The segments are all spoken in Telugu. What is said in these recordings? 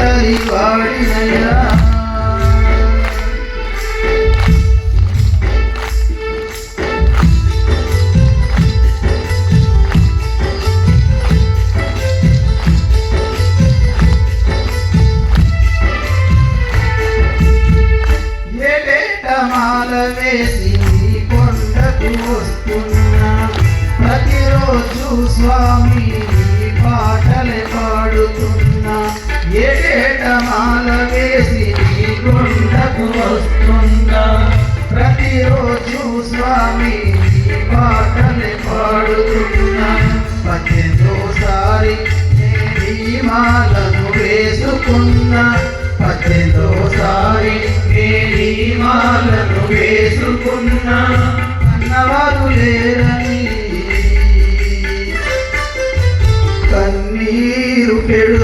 ఒంటరి వాడినయ్యా మాల వేసి కొండకు వస్తున్నా. ప్రతిరోజు స్వామి ఏటమాల వేసి గుండకు వస్తున్నా ప్రతిరోజు స్వామి పాటలు పాడుతున్నా పద్దెనిమిదోసారి మాలను వేసుకున్నా పద్దెనిమిదోసారి మాలను వేసుకున్నా అన్నవారు లేరని కన్నీరు పెడు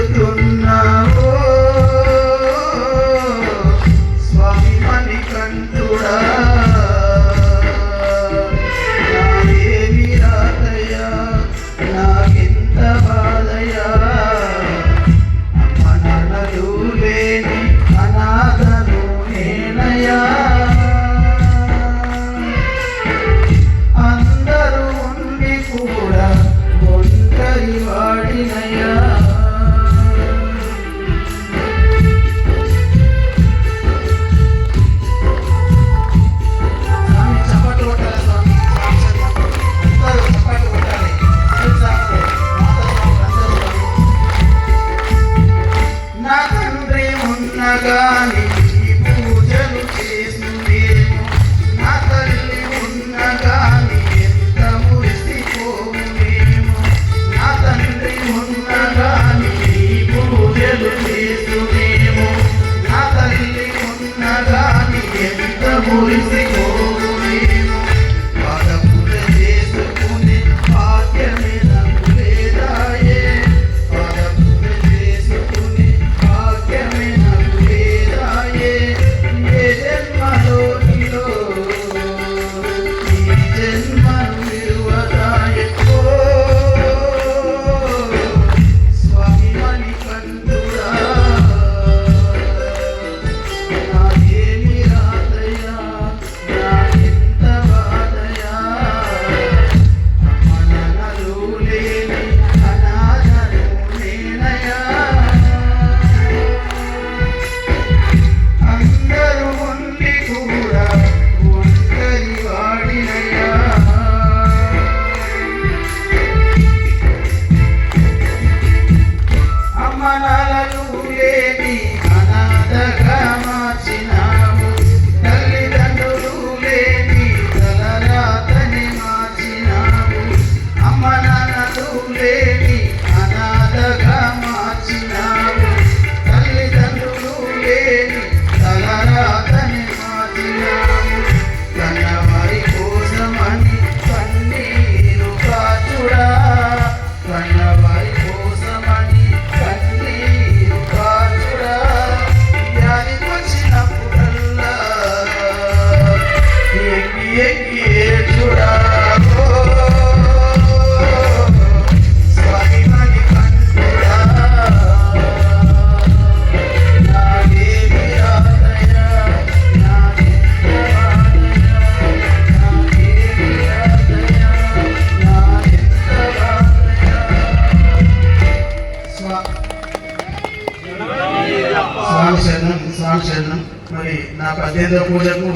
స్వామి శరణం స్వామి శరణం. మరి నా పద్దెనిమిదో పూజకు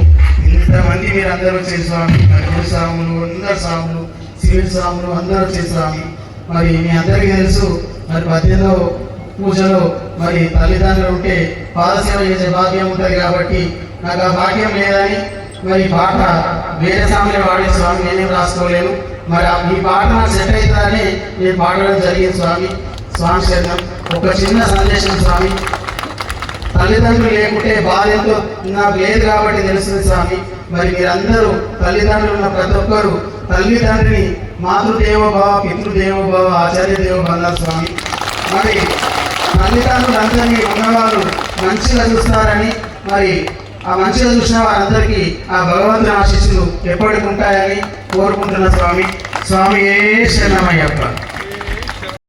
ఇంతమంది మీరు అందరూ వచ్చే స్వామి. మరి గురు స్వాములు అందరు స్వాములు సివిల్ స్వాములు అందరూ వచ్చే స్వామి. మరి మీ అందరికీ తెలుసు మరి పద్దెనిమిదో పూజలో మరి తల్లిదండ్రులు ఉంటే పాదసేవ చేసే భాగ్యం ఉంటుంది కాబట్టి నాకు ఆ భాగ్యం లేదని మరి పాట వేరే స్వామిని వాడే స్వామి నేనేం రాసుకోలేను. మరి ఈ పాట నాకు సెట్ అవుతుందని నేను పాడడం జరిగింది స్వామి స్వామి శరణం. ఒక చిన్న సందేశం స్వామి. తల్లిదండ్రులు లేకుంటే బాల్యంలో నాకు లేదు కాబట్టి తెలుస్తుంది స్వామి. మరి మీరందరూ తల్లిదండ్రులు ఉన్న ప్రతి ఒక్కరు తల్లిదండ్రిని మాతృదేవోభవ పితృదేవోభవ ఆచార్య దేవోభవ స్వామి. మరి తల్లిదండ్రులందరినీ ఉన్నవారు మంచిగా చూస్తారని మరి ఆ మంచిగా చూసిన వారందరికీ ఆ భగవంతుని ఆశీస్సులు ఎప్పటికి ఉంటాయని కోరుకుంటున్న స్వామి. స్వామి ఏ శరణమయ్యప్ప.